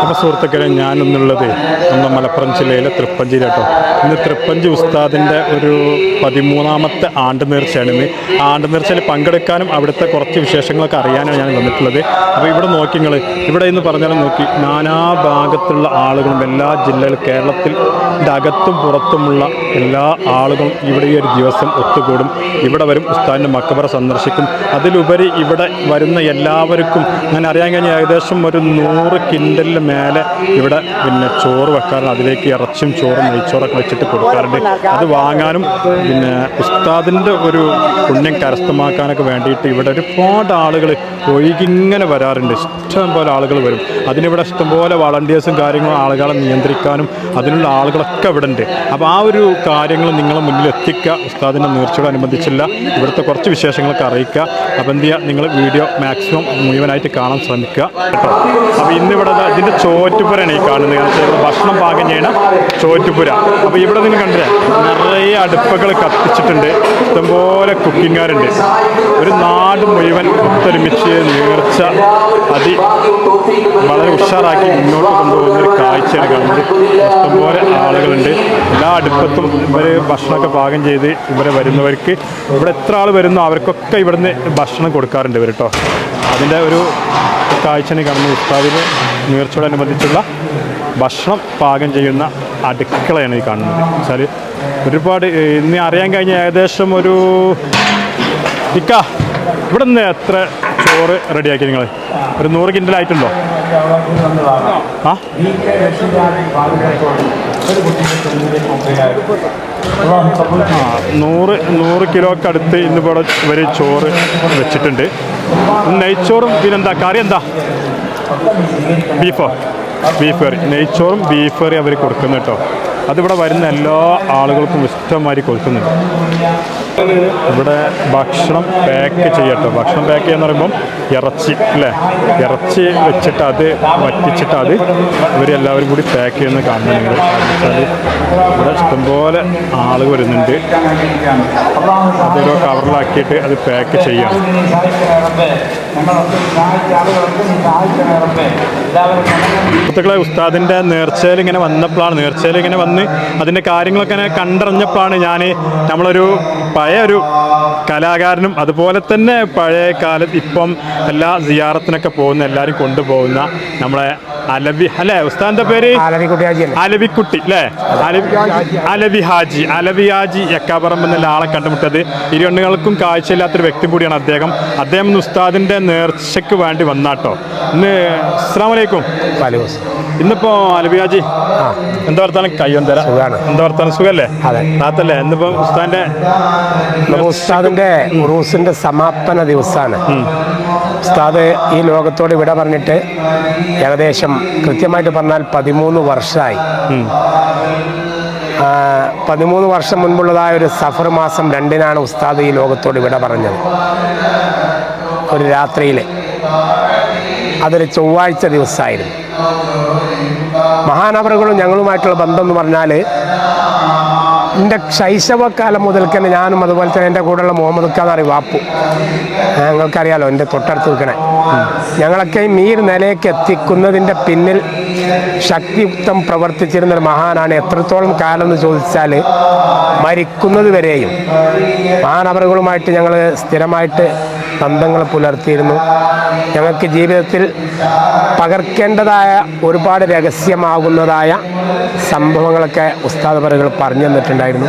അപ്പോൾ സുഹൃത്തുക്കളെ ഞാനൊന്നുള്ളത് നമ്മുടെ മലപ്പുറം ജില്ലയിലെ തൃപ്പഞ്ചിയിൽ കേട്ടോ ഇന്ന് തൃപ്പഞ്ചി ഉസ്താദിന്റെ ഒരു പതിമൂന്നാമത്തെ ആണ്ട് നേർച്ചയാണ് ഇന്ന്. ആണ്ട് നേർച്ചയിൽ പങ്കെടുക്കാനും അവിടുത്തെ കുറച്ച് വിശേഷങ്ങളൊക്കെ അറിയാനാണ് ഞാൻ വന്നിട്ടുള്ളത്. അപ്പോൾ ഇവിടെ നോക്കി നിങ്ങൾ ഇവിടെ എന്ന് പറഞ്ഞാലും നോക്കി നാനാ ഭാഗത്തുള്ള ആളുകളും എല്ലാ ജില്ലകളിൽ കേരളത്തിൽ അകത്തും പുറത്തുമുള്ള എല്ലാ ആളുകളും ഇവിടെ ഈ ഒരു ദിവസം ഒത്തുകൂടും. ഇവിടെ വരും ഉസ്താദിന്റെ മക്കബറ സന്ദർശിക്കും. അതിലുപരി ഇവിടെ വരുന്ന എല്ലാവർക്കും ഞാൻ അറിയാൻ കഴിഞ്ഞ ഏകദേശം ഒരു നൂറ് കിൻഡലിന് മേലെ ഇവിടെ പിന്നെ ചോറ് വെക്കാറുണ്ട്. അതിലേക്ക് ഇറച്ചും ചോറും നെയ്ച്ചോറൊക്കെ വെച്ചിട്ട് കൊടുക്കാറുണ്ട്. അത് വാങ്ങാനും പിന്നെ ഉസ്താദിന്റെ ഒരു പുണ്യം കരസ്ഥമാക്കാനൊക്കെ വേണ്ടിയിട്ട് ഇവിടെ ഒരുപാട് ആളുകൾ ഒഴുകിങ്ങനെ വരാറുണ്ട്. ഇഷ്ടം പോലെ ആളുകൾ വരും. അതിനിവിടെ ഇഷ്ടംപോലെ വളണ്ടിയേഴ്സും കാര്യങ്ങളും ആളുകളെ നിയന്ത്രിക്കാനും അതിനുള്ള ആളുകളൊക്കെ ഇവിടെ ഉണ്ട് അപ്പോൾ ആ ഒരു കാര്യങ്ങൾ നിങ്ങളെ മുന്നിൽ എത്തിക്കുക. ഉസ്താദിന്റെ നേർച്ചയോടനുബന്ധിച്ചില്ല ഇവിടുത്തെ കുറച്ച് വിശേഷങ്ങളൊക്കെ അറിയിക്കുക. അപ്പോൾ എന്ത് ചെയ്യുക? നിങ്ങൾ വീഡിയോ മാക്സിമം മുഴുവനായിട്ട് കാണാൻ ശ്രമിക്കുക. കേട്ടോ? അപ്പോൾ ഇന്നിവിടെ ഇതിന്റെ ചോറ്റുപുരയാണ് ഈ കാണുന്നത്. ഇവിടെ ഭക്ഷണം പാകം ചെയ്യണ ചോറ്റുപുര. അപ്പോൾ ഇവിടെ നിങ്ങൾ കണ്ടില്ലേ നിറയെ അടുപ്പുകൾ കത്തിച്ചിട്ടുണ്ട്. ഇഷ്ടംപോലെ കുക്കിങ്ങാരുണ്ട് ഒരു നാട് മുഴുവൻ ഒത്തൊരുമിച്ച് നേർച്ച അതി വളരെ ഉഷാറാക്കി മുന്നോട്ട് കൊണ്ടുപോകുന്ന ഒരു കാഴ്ചയാണ് കാണുന്നത്. ഇഷ്ടംപോലെ ആളുകളുണ്ട്. എല്ലാ അടുപ്പത്തും ഇവർ ഭക്ഷണമൊക്കെ പാകം ചെയ്ത് ഇവരെ വരുന്നവർക്ക് ഇവിടെ എത്ര ആൾ വരുന്നോ അവർക്കൊക്കെ ഇവിടുന്ന് ഭക്ഷണം കൊടുക്കാറുണ്ട് ഇവർ കേട്ടോ അതിന്റെ ഒരു കാഴ്ചയാണ് കാണുന്നത്. ഉസ്താദിന് നേർച്ചയോടനുബന്ധിച്ചുള്ള ഭക്ഷണം പാകം ചെയ്യുന്ന അടുക്കളയാണ് ഈ കാണുന്നത്. വെച്ചാൽ ഒരുപാട് ഇന്ന് അറിയാൻ കഴിഞ്ഞ ഏകദേശം ഒരു ഇക്ക ഇവിടെ നിന്ന് എത്ര ചോറ് റെഡിയാക്കി നിങ്ങൾ ഒരു നൂറ് കിൻഡലായിട്ടുണ്ടോ ആ? നൂറ് നൂറ് കിലോക്ക് അടുത്ത് ഇന്നിവിടെ ഇവർ ചോറ് വെച്ചിട്ടുണ്ട്. നെയ്ച്ചോറും പിന്നെന്താ കറി എന്താ ബീഫോ? ബീഫ് കറി. നെയ്ച്ചോറും ബീഫ് കറി അവർ കൊടുക്കുന്നു കേട്ടോ അതിവിടെ വരുന്ന എല്ലാ ആളുകൾക്കും ഇഷ്ടമായി കൊടുക്കുന്നുണ്ട്. ഇവിടെ ഭക്ഷണം പാക്ക് ചെയ്യട്ടോ. ഭക്ഷണം പാക്ക് ചെയ്യാന്ന് പറയുമ്പം ഇറച്ചി അല്ലേ? ഇറച്ചി വെച്ചിട്ട് അത് വറ്റിച്ചിട്ട് അത് ഇവരെല്ലാവരും കൂടി പാക്ക് ചെയ്യുന്ന കാണുന്നുണ്ട്. ഇവിടെ ഇഷ്ടംപോലെ ആൾ വരുന്നുണ്ട്. അതൊരു കവറിലാക്കിയിട്ട് അത് പാക്ക് ചെയ്യാം സുഹൃത്തുക്കളെ ഉസ്താദിന്റെ നേർച്ചയിൽ ഇങ്ങനെ വന്നപ്പോഴാണ് നേർച്ചയിൽ ഇങ്ങനെ വന്ന് അതിന്റെ കാര്യങ്ങളൊക്കെ കണ്ടറിഞ്ഞപ്പോഴാണ് ഞാൻ നമ്മളൊരു പഴയ ഒരു കലാകാരനും അതുപോലെ തന്നെ പഴയ കാലത്ത് ഇപ്പം എല്ലാ സിയാറത്തിനൊക്കെ പോകുന്ന എല്ലാവരും കൊണ്ടുപോകുന്ന നമ്മളെ അലബി അല്ലേ? ഉസ്താന്റെ പേര്? അലബിക്കുട്ടി അല്ലേ? അലബി ഹാജി അലബി ഹാജി എക്കാപറമ്പ് എന്നുള്ള ആളെ കണ്ടുമുട്ടത്. ഇരുവണ്ണുകൾക്കും കാഴ്ചയില്ലാത്തൊരു വ്യക്തി കൂടിയാണ് അദ്ദേഹം. അദ്ദേഹം ഉസ്താദിന്റെ നേർച്ചയ്ക്ക് വേണ്ടി വന്നാട്ടോ. ഇന്ന് അസ്സാം വലൈക്കും ഇന്നിപ്പോ അലബിയാജി എന്താ വർത്താനം? കയ്യൊന്ന് തരാം. സുഖാണ്. എന്താ വർത്താനം? സുഖല്ലേ? അതെ. നാത്തല്ലേ ഇന്നിപ്പോ ഉസ്താദിന്റെ ഉസ്താദിന്റെ ഉറൂസിന്റെ സമാപന ദിവസമാണ് ഉസ്താദ് ഈ ലോകത്തോട് വിട പറഞ്ഞിട്ട് ഏകദേശം കൃത്യമായിട്ട് പറഞ്ഞാൽ പതിമൂന്ന് വർഷമായി പതിമൂന്ന് വർഷം മുൻപുള്ളതായ ഒരു സഫർ മാസം രണ്ടിനാണ് ഉസ്താദ് ഈ ലോകത്തോട് വിട പറഞ്ഞത്. ഒരു രാത്രിയിൽ അതൊരു ചൊവ്വാഴ്ച ദിവസമായിരുന്നു. മഹാനവറുകളും ഞങ്ങളുമായിട്ടുള്ള ബന്ധം എന്ന് പറഞ്ഞാൽ എന്റെ ശൈശവകാലം മുതൽക്ക് തന്നെ ഞാനും അതുപോലെ തന്നെ എന്റെ കൂടെയുള്ള മുഹമ്മദ് ഖാൻ അറിയും വാപ്പു. ഞങ്ങൾക്കറിയാലോ എന്റെ തൊട്ടടുത്ത് നിൽക്കണേ. ഞങ്ങളൊക്കെ ഈ ഒരു നിലയ്ക്ക് എത്തിക്കുന്നതിന്റെ പിന്നിൽ ശക്തിയുക്തം പ്രവർത്തിച്ചിരുന്ന ഒരു മഹാനാണ്. എത്രത്തോളം കാലം എന്ന് ചോദിച്ചാൽ മരിക്കുന്നത് വരെയും മഹാനവറുകളുമായിട്ട് ഞങ്ങൾ സ്ഥിരമായിട്ട് ബന്ധങ്ങൾ പുലർത്തിയിരുന്നു. ഞങ്ങൾക്ക് ജീവിതത്തിൽ പകർക്കേണ്ടതായ ഒരുപാട് രഹസ്യമാകുന്നതായ സംഭവങ്ങളൊക്കെ ഉസ്താദ് പറഞ്ഞു തന്നിട്ടുണ്ടായിരുന്നു.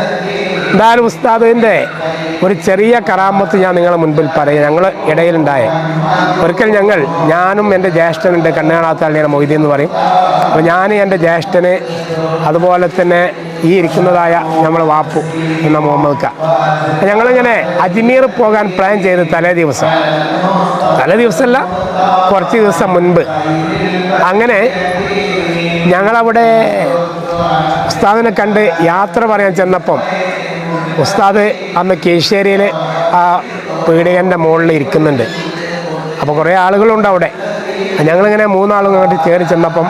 എന്തായാലും ഉസ്താദിന്റെ ഒരു ചെറിയ കറാമത്ത് ഞാൻ നിങ്ങളെ മുൻപിൽ പറയാം. ഞങ്ങൾ ഇടയിലുണ്ടായ ഒരിക്കൽ ഞങ്ങൾ ഞാനും എന്റെ ജ്യേഷ്ഠനുണ്ട് കണ്ണുകാണാത്താളിയാണ് മൊയ്തി എന്ന് പറയും. അപ്പോൾ ഞാൻ എന്റെ ജ്യേഷ്ഠന് അതുപോലെ തന്നെ ഈ ഇരിക്കുന്നതായ നമ്മൾ വാപ്പു എന്ന മുഹമ്മദ് ഖാൻ. ഞങ്ങളിങ്ങനെ അജ്മീർ പോകാൻ പ്ലാൻ ചെയ്ത് തലേ ദിവസം. തലേ ദിവസമല്ല കുറച്ച് ദിവസം മുൻപ്. അങ്ങനെ ഞങ്ങളവിടെ ഉസ്താദിനെ കണ്ട് യാത്ര പറയാൻ ചെന്നപ്പം ഉസ്താദ് അന്ന് കീശ്ശേരിയിൽ ആ പീടികന്റെ മുകളിൽ ഇരിക്കുന്നുണ്ട്. അപ്പോൾ കുറേ ആളുകളുണ്ട് അവിടെ. ഞങ്ങളിങ്ങനെ മൂന്നാളും അങ്ങോട്ട് കയറി ചെന്നപ്പം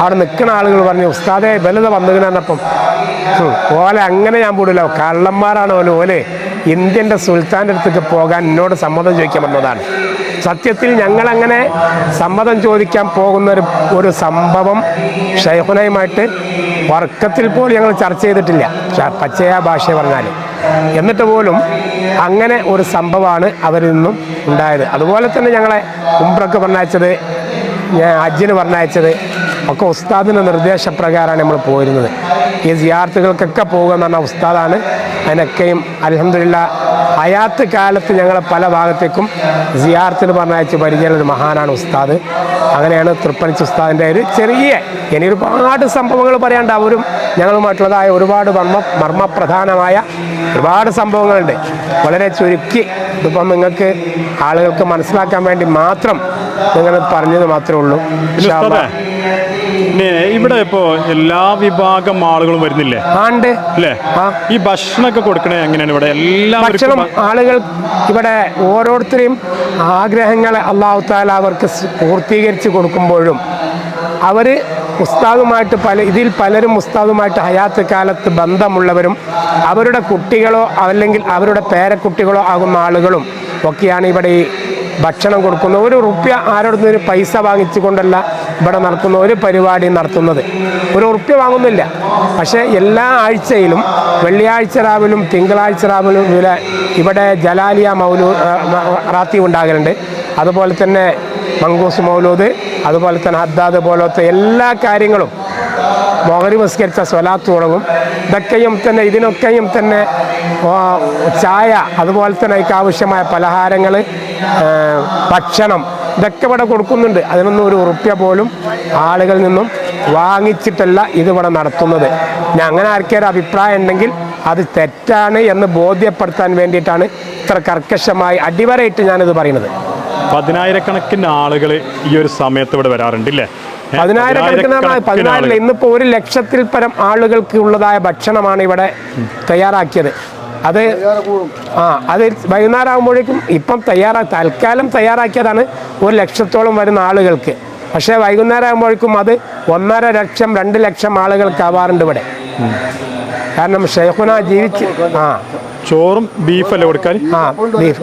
അവിടെ നിൽക്കുന്ന ആളുകൾ പറഞ്ഞു ഉസ്താദെ വലുത് വന്നു പറഞ്ഞപ്പം ഓലെ അങ്ങനെ ഞാൻ പോടില്ല കള്ളന്മാരാണ് ഓലെ. ഓലെ ഇന്ത്യന്റെ സുൽത്താന്റെ അടുത്തേക്ക് പോകാൻ എന്നോട് സമ്മതം ചോദിക്കാൻ വന്നതാണ്. സത്യത്തിൽ ഞങ്ങളങ്ങനെ സമ്മതം ചോദിക്കാൻ പോകുന്ന ഒരു ഒരു സംഭവം ഷെയ്ഖുനയുമായിട്ട് വർക്കത്തിൽ പോലും ഞങ്ങൾ ചർച്ച ചെയ്തിട്ടില്ല. പച്ചയ ഭാഷ പറഞ്ഞാൽ എന്നിട്ട് പോലും അങ്ങനെ ഒരു സംഭവമാണ് അവരിൽ നിന്നും ഉണ്ടായത്. അതുപോലെ തന്നെ ഞങ്ങളെ ഉംറക്ക് പറഞ്ഞയച്ചത് ഞാൻ അജ്ജിന് പറഞ്ഞയച്ചത് ഒക്കെ ഉസ്താദിന്റെ നിർദ്ദേശപ്രകാരമാണ് നമ്മൾ പോയിരുന്നത്. ഈ സിയാർത്തുകൾക്കൊക്കെ പോകുക എന്ന് പറഞ്ഞ ഉസ്താദാണ്. അതിനൊക്കെയും അലഹമില്ല ഹയാത്ത് കാലത്ത് ഞങ്ങളെ പല ഭാഗത്തേക്കും സിയാർത്തിന് പറഞ്ഞയച്ച് പരിചയമുള്ള ഒരു മഹാനാണ് ഉസ്താദ്. അങ്ങനെയാണ് തൃപ്പണിച്ച് ഉസ്താദിന്റെ ഒരു ചെറിയ ഇനി ഒരുപാട് സംഭവങ്ങൾ പറയാണ്ട് അവരും ഞങ്ങളുമായിട്ടുള്ളതായ ഒരുപാട് മർമ്മ മർമ്മപ്രധാനമായ ഒരുപാട് സംഭവങ്ങളുണ്ട്. വളരെ ചുരുക്കി ഇതിപ്പം നിങ്ങൾക്ക് ആളുകൾക്ക് മനസ്സിലാക്കാൻ വേണ്ടി മാത്രം നിങ്ങൾ പറഞ്ഞത് മാത്രമേ ഉള്ളൂ ഇൻഷാ ഉസ്താദേ, അല്ലാ. പിന്നെ ഇവിടെ ഇപ്പോ എല്ലാ വിഭാഗം ആളുകളും വരുന്നില്ലേ? ആണ്ട്. അല്ലേ? ഈ ഭക്ഷണമൊക്കെ കൊടുക്കണേ എങ്ങനെയാണ് ഇവിടെ? എല്ലാ ഭക്ഷണം ആളുകൾ ഇവിടെ ഓരോരുത്തരെയും ആഗ്രഹങ്ങൾ അള്ളാഹു താല അവർക്ക് പൂർത്തീകരിച്ച് കൊടുക്കുമ്പോഴും അവർ ഉസ്താദുമായിട്ട് പല ഇതിൽ പലരും ഉസ്താദുമായിട്ട് ഹയാത്ത് കാലത്ത് ബന്ധമുള്ളവരും അവരുടെ കുട്ടികളോ അല്ലെങ്കിൽ അവരുടെ പേരക്കുട്ടികളോ ആകുന്ന ആളുകളും ഒക്കെയാണ് ഇവിടെ ഈ ഭക്ഷണം കൊടുക്കുന്ന. ഒരു റുപ്യ ആരോടും ഒരു പൈസ വാങ്ങിച്ചുകൊണ്ടല്ല ഇവിടെ നടക്കുന്ന ഒരു പരിപാടി നടത്തുന്നത്. ഒരു റുപ്യ വാങ്ങുന്നില്ല. പക്ഷേ എല്ലാ ആഴ്ചയിലും വെള്ളിയാഴ്ച രാവിലും തിങ്കളാഴ്ച രാവിലും ഇവിടെ ജലാലിയ മൗലൂ റാത്തി ഉണ്ടാകലുണ്ട്. അതുപോലെ തന്നെ മങ്കൂസ് മൗലൂദ് അതുപോലെ തന്നെ ഹദ്ദാദ് പോലത്തെ എല്ലാ കാര്യങ്ങളും മോഹരി നമസ്കരിച്ച സ്വലാത്ത് തുടങ്ങും. ഇതൊക്കെയും തന്നെ ഇതിനൊക്കെയും തന്നെ ചായ അതുപോലെ തന്നെ അതിക്ക് ആവശ്യമായ പലഹാരങ്ങൾ ഭക്ഷണം ഇതൊക്കെ ഇവിടെ കൊടുക്കുന്നുണ്ട്. അതിനൊന്നും ഒരു ഉറുപ്പ്യ പോലും ആളുകളിൽ നിന്നും വാങ്ങിച്ചിട്ടല്ല ഇതിവിടെ നടത്തുന്നത്. ഞാൻ അങ്ങനെ ആർക്കൊരു അഭിപ്രായം ഉണ്ടെങ്കിൽ അത് തെറ്റാണ് എന്ന് ബോധ്യപ്പെടുത്താൻ വേണ്ടിയിട്ടാണ് ഇത്ര കർക്കശമായി അടിവരയിട്ട് ഞാനിത് പറയുന്നത്. പതിനായിരക്കണക്കിന് ആളുകൾ ഈ ഒരു സമയത്ത് ഇവിടെ വരാറുണ്ട് ഇല്ലേ? പതിനായിരക്കണക്കിന് പതിനായിരം ഇന്നിപ്പോൾ ഇന്നിപ്പോ ഒരു ലക്ഷത്തിൽ പരം ആളുകൾക്ക് ഉള്ളതായ ഭക്ഷണമാണ് ഇവിടെ തയ്യാറാക്കിയത്. അത് ആ അത് വൈകുന്നേരം ആകുമ്പോഴേക്കും ഇപ്പം തയ്യാറാ തൽക്കാലം തയ്യാറാക്കിയതാണ് ഒരു ലക്ഷത്തോളം വരുന്ന ആളുകൾക്ക്. പക്ഷേ വൈകുന്നേരം ആകുമ്പോഴേക്കും അത് ഒന്നര ലക്ഷം രണ്ട് ലക്ഷം ആളുകൾക്ക് ആവാറുണ്ട് ഇവിടെ. കാരണം ഷെയ്ഖുന ജീവിച്ച് ആ. ചോറും ബീഫല്ലേ കൊടുക്കാൻ? ആ ബീഫ്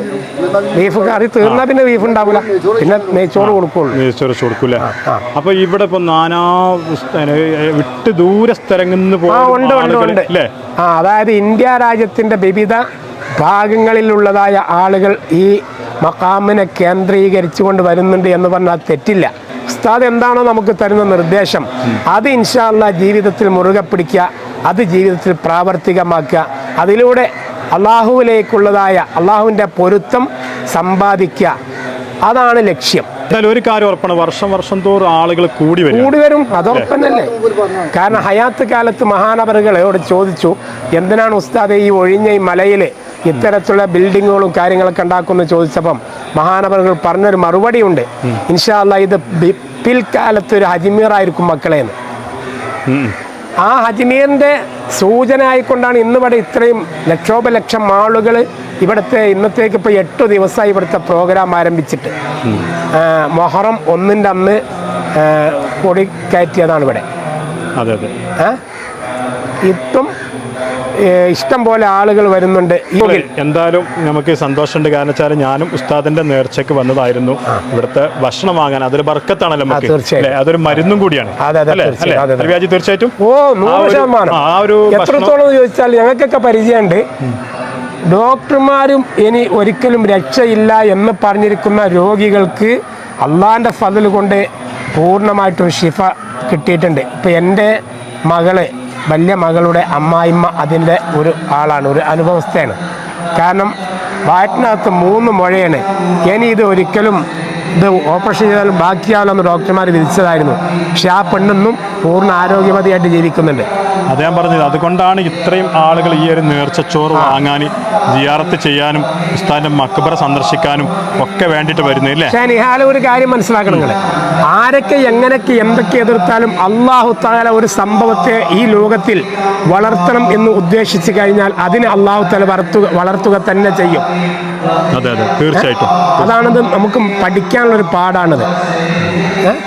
ബീഫ് കറി തീർന്നാൽ പിന്നെ ബീഫ് ഉണ്ടാവില്ല പിന്നെ നെയ്ച്ചോറ് കൊടുക്കുള്ളൂ. നെയ്ച്ചോറ് കൊടുക്കൂല. അപ്പൊ ഇവിടെ ഇപ്പൊ നാനാ വിട്ട് ദൂര സ്ഥലങ്ങളിൽ നിന്ന് ആ അതായത് ഇന്ത്യ രാജ്യത്തിന്റെ വിവിധ ഭാഗങ്ങളിലുള്ളതായ ആളുകൾ ഈ മക്കാമിനെ കേന്ദ്രീകരിച്ചുകൊണ്ട് വരുന്നുണ്ട് എന്ന് പറഞ്ഞാൽ തെറ്റില്ല. ഉസ്താദ് എന്താണോ നമുക്ക് തരുന്ന നിർദ്ദേശം. അത് ഇൻഷാല്ല ജീവിതത്തിൽ മുറുകെ പിടിക്കുക അത് ജീവിതത്തിൽ പ്രാവർത്തികമാക്കുക. അതിലൂടെ അള്ളാഹുവിലേക്കുള്ളതായ അള്ളാഹുവിന്റെ പൊരുത്തം സമ്പാദിക്കുക. അതാണ് ലക്ഷ്യം. എന്തായാലും ഒരു കാര്യം ഉറപ്പാണ്. വർഷം വർഷം തോറും ആളുകൾ കൂടി വരും കൂടി വരും. കാരണം ഹയാത്ത് കാലത്ത് മഹാനവറുകളോട് ചോദിച്ചു എന്തിനാണ് ഉസ്താദ് ഈ ഒഴിഞ്ഞ ഈ മലയിൽ ഇത്തരത്തിലുള്ള ബിൽഡിങ്ങുകളും കാര്യങ്ങളൊക്കെ ഉണ്ടാക്കുമെന്ന് ചോദിച്ചപ്പം മഹാനവറുകൾ പറഞ്ഞൊരു മറുപടിയുണ്ട് ഇൻഷാ അല്ലാ ഇത് പിൽക്കാലത്ത് ഒരു അജ്മീറായിരിക്കും മക്കളെ എന്ന് ആ അജ്മീറിന്റെ സൂചന ആയിക്കൊണ്ടാണ് ഇന്നിവിടെ ഇത്രയും ലക്ഷോപലക്ഷം ആളുകൾ ഇവിടുത്തെ ഇന്നത്തേക്ക് ഇപ്പോൾ എട്ട് ദിവസമായി ഇവിടുത്തെ പ്രോഗ്രാം ആരംഭിച്ചിട്ട്. മൊഹറം ഒന്നിന്റെ അന്ന് കൊടി കയറ്റിയതാണ് ഇവിടെ. അതെ അതെ. ഇപ്പം ഇഷ്ടം പോലെ ആളുകൾ വരുന്നുണ്ട്. എന്തായാലും നമുക്ക് സന്തോഷമുണ്ട്. കാരണം വെച്ചാൽ ഞാനും ഉസ്താദിന്റെ നേർച്ചയ്ക്ക് വന്നതായിരുന്നു. ഇവിടുത്തെ ഭക്ഷണം വാങ്ങാൻ. അതൊരു ബർക്കത്താണല്ലോ തീർച്ചയായും. അതൊരു മരുന്നും കൂടിയാണ്. തീർച്ചയായിട്ടും. ഓ നൂറ് ശതമാനം. ആ ഒരു എത്രത്തോളം ചോദിച്ചാൽ ഞങ്ങൾക്കൊക്കെ പരിചയമുണ്ട്. ഡോക്ടർമാരും ഇനി ഒരിക്കലും രക്ഷയില്ല എന്ന് പറഞ്ഞിരിക്കുന്ന രോഗികൾക്ക് അള്ളാന്റെ ഫതിൽ കൊണ്ട് പൂർണമായിട്ടൊരു ഷിഫ കിട്ടിയിട്ടുണ്ട്. ഇപ്പം എന്റെ മകൾ വലിയ മകളുടെ അമ്മായിമ്മ അതിന്റെ ഒരു ആളാണ് ഒരു അനുഭവസ്ഥയാണ്. കാരണം വയറ്റിനകത്ത് മൂന്ന് മുഴയാണ്. ഇനി ഇത് ഒരിക്കലും ഇത് ഓപ്പറേഷൻ ചെയ്താൽ ബാക്കിയാവില്ലെന്ന് ഡോക്ടർമാർ വിധിച്ചതായിരുന്നു. പക്ഷെ ആ പെണ്ണൊന്നും പൂർണ ആരോഗ്യവതിയായിട്ട് ജീവിക്കുന്നുണ്ട്. അദ്ദേഹം പറഞ്ഞത് അതുകൊണ്ടാണ് ഇത്രയും ആളുകൾ ഈ ഒരു നേർച്ചച്ചോറ് വാങ്ങാൻ ജിയാറത്ത് ചെയ്യാനും ഉസ്താദിന്റെ മക്ബറ സന്ദർശിക്കാനും ഒക്കെ വേണ്ടിയിട്ട് വരുന്നത് അല്ലേ? ഞാൻ നിഹാല ഒരു കാര്യം മനസ്സിലാക്കണം നിങ്ങൾ ആരൊക്കെ എങ്ങനെയൊക്കെ എന്തൊക്കെ എതിർത്താലും അള്ളാഹു താല ഒരു സംഭവത്തെ ഈ ലോകത്തിൽ വളർത്തണം എന്ന് ഉദ്ദേശിച്ചു കഴിഞ്ഞാൽ അതിന് അള്ളാഹു താല വളർത്തുക വളർത്തുക തന്നെ ചെയ്യും. അതെ അതെ. തീർച്ചയായിട്ടും. അതാണത് നമുക്ക് പഠിക്കാനുള്ളൊരു പാടാണത്.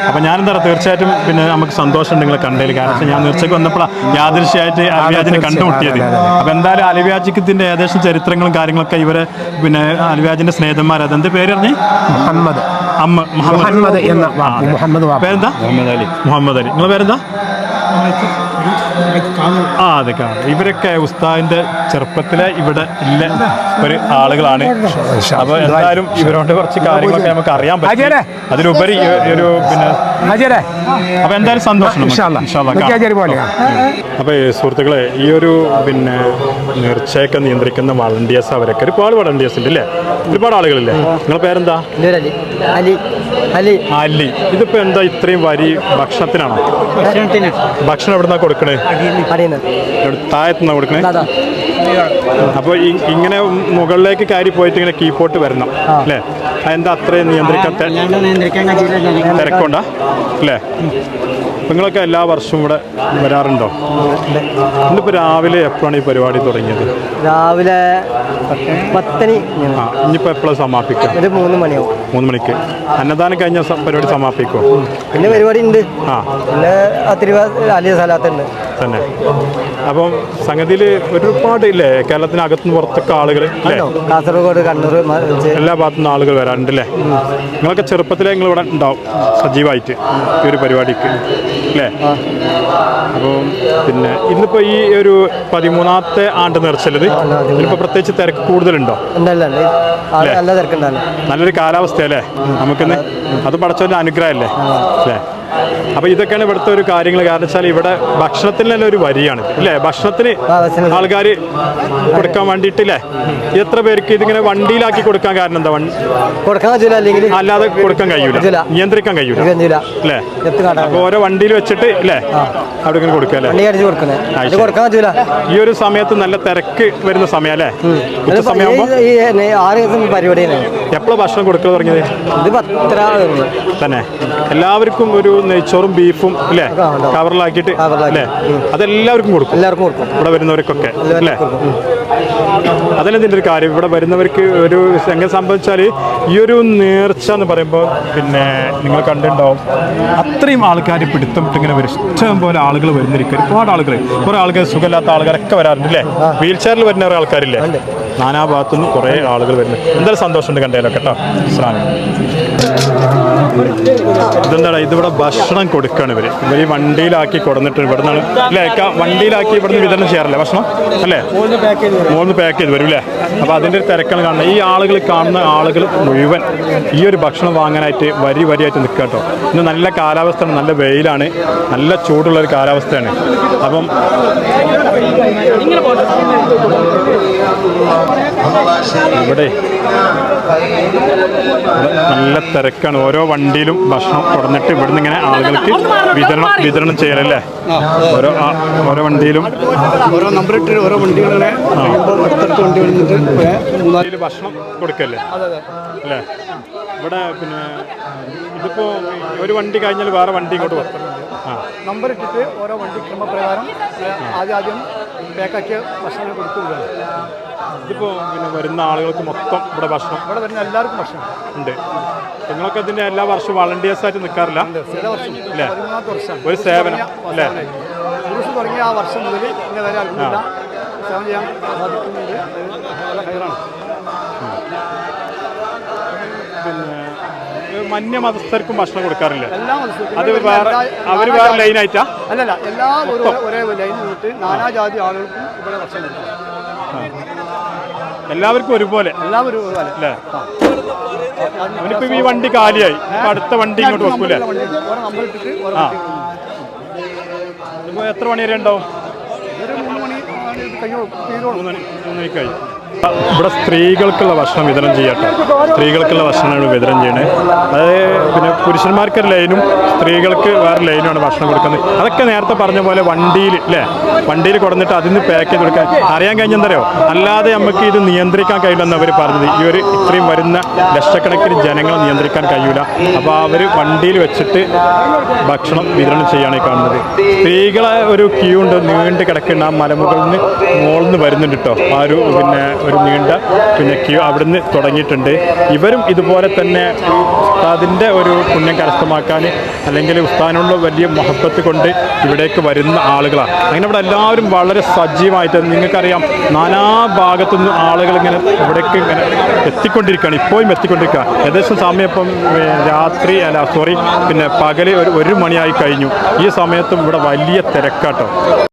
അപ്പൊ ഞാനെന്താ പറയാ തീർച്ചയായിട്ടും പിന്നെ നമുക്ക് സന്തോഷം നിങ്ങളെ കണ്ടതിൽ. കാരണം ഞാൻ നേർച്ചയ്ക്ക് വന്നപ്പോഴാണ് യാദൃശ്യമായിട്ട് അലിവ്യാജിനെ കണ്ടുമുട്ടിയത്. അപ്പൊ എന്തായാലും അലിവ്യാജിക്കത്തിന്റെ ഏകദേശം ചരിത്രങ്ങളും കാര്യങ്ങളൊക്കെ ഇവരെ പിന്നെ അലിവ്യാജിന്റെ സ്നേഹിതന്മാർ എന്ത് പേര് പറഞ്ഞേ? മുഹമ്മദ്. അമ്മ മുഹമ്മദ്. എന്ന മുഹമ്മദ് പേരെന്താ? മുഹമ്മദ് അലി. മുഹമ്മദ് അലി. നിങ്ങളെ പേരെന്താ? ആ അതെ കാണാം. ഇവരൊക്കെ ഉസ്താദിന്റെ ചെറുപ്പത്തിലെ ഇവിടെ ഇല്ല ഒരു ആളുകളാണ്. അപ്പൊ എന്തായാലും ഇവരോട് കുറച്ച് കാര്യങ്ങളൊക്കെ നമുക്ക് അറിയാൻ പറ്റും. അതിലുപരി ഒരു പിന്നെ ഹാജിയരെ അപ്പൊ എന്തായാലും സന്തോഷം അപ്പോൾ സുഹൃത്തുക്കളെ ഈ ഒരു പിന്നെ നേർച്ചയൊക്കെ നിയന്ത്രിക്കുന്ന വളണ്ടിയേഴ്സ് അവരൊക്കെ ഒരുപാട് വളണ്ടിയേഴ്സ് ഉണ്ട് അല്ലേ ഒരുപാട് ആളുകളില്ലേ? നിങ്ങളെ പേരെന്താ? അലി. അലി. ഇതിപ്പോ എന്താ ഇത്രയും വരി ഭക്ഷണത്തിനാണോ? ഭക്ഷണത്തിന്. ഭക്ഷണം എവിടുന്നാ കൊടുക്കണേ? താഴത്തുനിന്നാ കൊടുക്കണേ? അപ്പോൾ ഇങ്ങനെ മുകളിലേക്ക് കയറി പോയിട്ട് ഇങ്ങനെ കീപ്പോട്ട് വരണം അല്ലേ? അതെന്താ അത്രയും നിയന്ത്രിക്കാൻ തിരക്കുണ്ടാ? അല്ലേ? നിങ്ങളൊക്കെ എല്ലാ വർഷവും ഇവിടെ വരാറുണ്ടോ? ഇന്നിപ്പോൾ രാവിലെ എപ്പോഴാണ് ഈ പരിപാടി തുടങ്ങിയത്? രാവിലെ പത്തനി ആ ഇനിയിപ്പോൾ എപ്പോഴാണ് സമാപിക്കുക? ഒരു മൂന്ന് മണിയാവും. മൂന്ന് മണിക്ക്. അന്നദാനം കഴിഞ്ഞ പരിപാടി സമാപിക്കുമോ പിന്നെ പരിപാടി ഉണ്ട്. ആ. പിന്നെ അത്തിരി അലിയ സ്ഥലത്തുണ്ട് തന്നെ. അപ്പം സംഗതിയിൽ ഒരുപാട് ഇല്ലേ കേരളത്തിനകത്തുനിന്ന് പുറത്തൊക്കെ ആളുകൾ അല്ലേ കാസർഗോഡ് കണ്ണൂർ എല്ലാ ഭാഗത്തു എല്ലാ ഭാഗത്തുനിന്ന് ആളുകൾ വരാറുണ്ട് അല്ലേ നിങ്ങളൊക്കെ ചെറുപ്പത്തിലേ നിങ്ങൾ ഇവിടെ ഉണ്ടാവും സജീവമായിട്ട് ഈ ഒരു പരിപാടിക്ക് അല്ലേ അപ്പം പിന്നെ ഇന്നിപ്പോൾ ഈ ഒരു പതിമൂന്നാമത്തെ ആണ്ട് നിറച്ചല്ലത്? ഇതിപ്പോൾ പ്രത്യേകിച്ച് തിരക്ക് കൂടുതലുണ്ടോ? നല്ല തിരക്കുണ്ടല്ലോ നല്ലൊരു കാലാവസ്ഥയല്ലേ? നമുക്കിന്ന് അത്. പടച്ചവന്റെ അനുഗ്രഹമല്ലേ? അല്ലേ അപ്പോൾ ഇതൊക്കെയാണ് ഇവിടുത്തെ ഒരു കാര്യങ്ങൾ. കാരണം വെച്ചാൽ ഇവിടെ ഭക്ഷണത്തിന് തന്നെ ഒരു വരിയാണ്. ഇല്ലേ? ഭക്ഷണത്തിന് ആൾക്കാർ കൊടുക്കാൻ വേണ്ടിയിട്ടില്ലേ? എത്ര പേർക്ക് ഇതിങ്ങനെ വണ്ടിയിലാക്കി കൊടുക്കാൻ കാരണം എന്താ? വണ്ടി കൊടുക്കാൻ അല്ലെങ്കിൽ അല്ലാതെ കൊടുക്കാൻ കഴിയൂല. നിയന്ത്രിക്കാൻ കഴിയൂല. അല്ലേ അപ്പോൾ ഓരോ വണ്ടിയിൽ വെച്ചിട്ട് അല്ലേ അവിടെ ഇങ്ങനെ കൊടുക്കുക കൊടുക്കാൻ ഈ ഒരു സമയത്ത് നല്ല തിരക്ക് വരുന്ന സമയം അല്ലേ? ഉച്ച സമയമാകുമ്പോൾ പരിപാടിയാണ്. എപ്പോഴാണ് ഭക്ഷണം കൊടുക്കുക തുടങ്ങിയത്? ഇത്. തന്നെ. എല്ലാവർക്കും ഒരു നെയ്ച്ചോറും ബീഫും അല്ലേ. കവറിലാക്കിയിട്ട് അല്ലേ? അതെല്ലാവർക്കും കൊടുക്കും. എല്ലാവർക്കും കൊടുക്കും. ഇവിടെ വരുന്നവർക്കൊക്കെ അല്ലേ? ഇതിന്റെ ഒരു കാര്യം? ഇവിടെ വരുന്നവർക്ക് ഒരു എങ്ങനെ സംഭവിച്ചാൽ ഈ ഒരു നേർച്ച എന്ന് പറയുമ്പോൾ പിന്നെ നിങ്ങൾ കണ്ടിട്ടുണ്ടാവും അത്രയും ആൾക്കാർ പിടുത്തം ഇങ്ങനെ വരും. ഇഷ്ടം പോലെ ആളുകൾ വരുന്നിരിക്കും. ഒരുപാട് ആളുകൾ കുറേ ആൾക്കാർ സുഖമില്ലാത്ത ആൾക്കാരൊക്കെ വരാറുണ്ട് അല്ലേ? വീൽ ചെയറിൽ വരുന്ന കുറേ ആൾക്കാരില്ലേ? നാനാ ഭാഗത്തുനിന്ന് കുറേ ആളുകൾ വരുന്നു എന്തായാലും സന്തോഷമുണ്ട് കണ്ടതിലൊക്കെ കേട്ടോ. ഇസ്ലാമി ഇതിവിടെ ഭക്ഷണം കൊടുക്കുകയാണ് ഇവർ ഇവർ ഈ വണ്ടിയിലാക്കി കൊടുന്നിട്ട് ഇവിടെ നിന്നാണ് അല്ലേ വണ്ടിയിലാക്കി ഇവിടെ നിന്ന് വിതരണം ചെയ്യാറില്ലേ ഭക്ഷണം? അല്ലേ? മൂന്ന് പാക്ക് ചെയ്ത് വരും അല്ലേ അപ്പോൾ അതിന്റെ ഒരു തിരക്കാണ് കാണുന്നത്. ഈ ആളുകൾ കാണുന്ന ആളുകൾ മുഴുവൻ ഈ ഒരു ഭക്ഷണം വാങ്ങാനായിട്ട് വരി വരിയായിട്ട് നിൽക്കുക കേട്ടോ. ഇന്ന് നല്ല കാലാവസ്ഥയാണ് നല്ല വെയിലാണ് നല്ല ചൂടുള്ള ഒരു കാലാവസ്ഥയാണ്. അപ്പം ഇവിടെ നല്ല തിരക്കാണ്. ഓരോ വണ്ടിയിലും ഭക്ഷണം കൊടുന്നിട്ട് ഇവിടുന്ന് ഇങ്ങനെ ആളുകൾക്ക് വിതരണം വിതരണം ചെയ്യലല്ലേ? ഓരോ ഓരോ വണ്ടിയിലും ഓരോ നമ്പർ ഇട്ട് ഓരോ വണ്ടികളെ അടുത്തടുത്ത വണ്ടി വന്നിട്ട് ഭക്ഷണം കൊടുക്കല്ലേ? അല്ലേ? ഇവിടെ പിന്നെ ഇതിപ്പോ ഒരു വണ്ടി കഴിഞ്ഞാൽ വേറെ വണ്ടി ഇങ്ങോട്ട് നമ്പർ ഇട്ടിട്ട് ഓരോ വണ്ടി ക്രമപ്രകാരം ആദ്യം ആദ്യം പാക്കാക്കിയ ഭക്ഷണം കൊടുത്തു ഇതിപ്പോൾ ഇതിപ്പോ പിന്നെ വരുന്ന ആളുകൾക്ക് മൊത്തം ഇവിടെ ഭക്ഷണം ഇവിടെ വരുന്ന എല്ലാവർക്കും ഭക്ഷണം. ഉണ്ട്. നിങ്ങളൊക്കെ ഇതിന്റെ എല്ലാ വർഷവും വളണ്ടിയേഴ്സ് ആയിട്ട് നിൽക്കാറില്ല? ഇല്ലേ? ഒരു സേവനം. അല്ലേ കുറിച്ച് തുടങ്ങിയ ആ വർഷം മുതൽ ഇങ്ങനെ വരെ അൽഹംദുലില്ല സേവനം ചെയ്യാൻ സാധിക്കുന്നുണ്ട്. ഈ മന്യ മതസ്ഥർക്കും ഭക്ഷണം കൊടുക്കാറില്ല അത് വേറെ അവർ അവർ വേറെ ലൈൻ ലൈനായിട്ടാ അല്ലല്ല എല്ലാ ഒരേ ലൈൻ നിന്നിട്ട് നാനാജാതി ആളുകൾക്കും ഇവിടെ ഭക്ഷണം കൊടുക്കും. എല്ലാവർക്കും ഒരുപോലെ. എല്ലാവരും ഒരുപോലെ അല്ലേ? അവനിപ്പോ ഈ വണ്ടി കാലിയായി. അടുത്ത വണ്ടി ഇങ്ങോട്ട് വെക്കൂലേ? ആ. എത്ര മണി വരെ ഉണ്ടാവും? മൂന്ന് മണി മൂന്ന് മണിക്കായി ഇവിടെ സ്ത്രീകൾക്കുള്ള ഭക്ഷണം വിതരണം ചെയ്യട്ടെ സ്ത്രീകൾക്കുള്ള ഭക്ഷണമാണ് വിതരണം ചെയ്യണേ. അത് പിന്നെ പുരുഷന്മാർക്ക് ലൈനും സ്ത്രീകൾക്ക് വേറെ ലൈനുമാണ് ഭക്ഷണം കൊടുക്കുന്നത്. അതൊക്കെ നേരത്തെ പറഞ്ഞ പോലെ വണ്ടിയിൽ അല്ലേ വണ്ടിയിൽ കൊടുത്തിട്ട് അതിന് പാക്ക് ചെയ്ത് കൊടുക്കാൻ. അറിയാൻ കഴിഞ്ഞെന്തറിയോ അല്ലാതെ നമുക്ക് ഇത് നിയന്ത്രിക്കാൻ കഴിയില്ലെന്ന് അവർ പറഞ്ഞത്. ഈ ഒരു ഇത്രയും വരുന്ന ലക്ഷക്കണക്കിന് ജനങ്ങളെ നിയന്ത്രിക്കാൻ കഴിയില്ല അപ്പോൾ അവർ വണ്ടിയിൽ വെച്ചിട്ട് ഭക്ഷണം വിതരണം ചെയ്യാണ് കാണുന്നത്. സ്ത്രീകളെ ഒരു ക്യൂ ഉണ്ട് നീണ്ട് കിടക്കുന്ന ആ മലമുകളിൽ നിന്ന് മുകളിൽ നിന്ന് വരുന്നുണ്ട് കേട്ടോ. ആ ഒരു പിന്നെ ഒരു നീണ്ട പിന്നെ ക്യൂ അവിടുന്ന് തുടങ്ങിയിട്ടുണ്ട്. ഇവരും ഇതുപോലെ തന്നെ ഉസ്താദിന്റെ ഒരു പുണ്യം കരസ്ഥമാക്കാൻ അല്ലെങ്കിൽ ഉസ്താദിനുള്ള വലിയ മഹത്വത്ത് കൊണ്ട് ഇവിടേക്ക് വരുന്ന ആളുകളാണ്. അങ്ങനെ ഇവിടെ എല്ലാവരും വളരെ സജീവമായിട്ട് നിങ്ങൾക്കറിയാം നാനാ ഭാഗത്തു നിന്ന് ആളുകൾ ഇങ്ങനെ ഇവിടേക്ക് ഇങ്ങനെ എത്തിക്കൊണ്ടിരിക്കുകയാണ്. ഇപ്പോഴും എത്തിക്കൊണ്ടിരിക്കുക ഏകദേശം സമയം ഇപ്പം രാത്രി അല്ല സോറി പിന്നെ പകൽ ഒരു ഒരു മണിയായി കഴിഞ്ഞു. ഈ സമയത്തും ഇവിടെ വലിയ തിരക്കാട്ടോ.